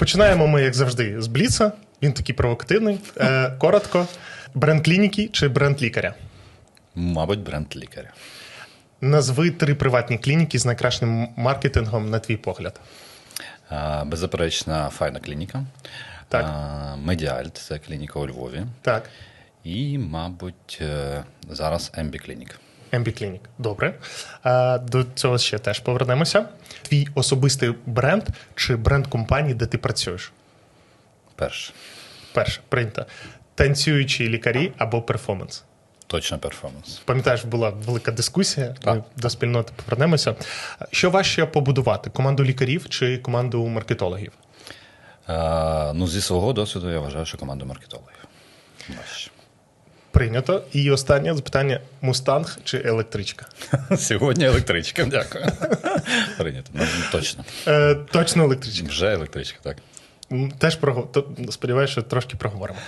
Починаємо ми, як завжди, з Бліца. Він такий провокативний. Е, коротко. Бренд клініки чи бренд лікаря? Мабуть, бренд лікаря. Назви три приватні клініки з найкращим маркетингом, на твій погляд. А, Беззаперечна файна клініка. Так. А, Медіальт це клініка у Львові. Так. І, мабуть, е, зараз Ембі Клінік. MB Clinic. Добре. Е, до цього ще теж повернемося. Твій особистий бренд чи бренд компанії, де ти працюєш? Перше. Перше, прийнято. Танцюючі лікарі або перформанс. Точно перформанс. Пам'ятаєш, була велика дискусія. Так. Ми до спільноти повернемося. Що важче побудувати? Команду лікарів чи команду маркетологів? А, ну, зі свого досвіду я вважаю, що команда маркетологів. Важче. Прийнято. І останнє запитання: мустанг чи електричка? Сьогодні електричка, дякую. Прийнято. Ну, точно. Е, точно електричка. Вже електричка, так. Теж про... сподіваюся, що трошки проговоримо.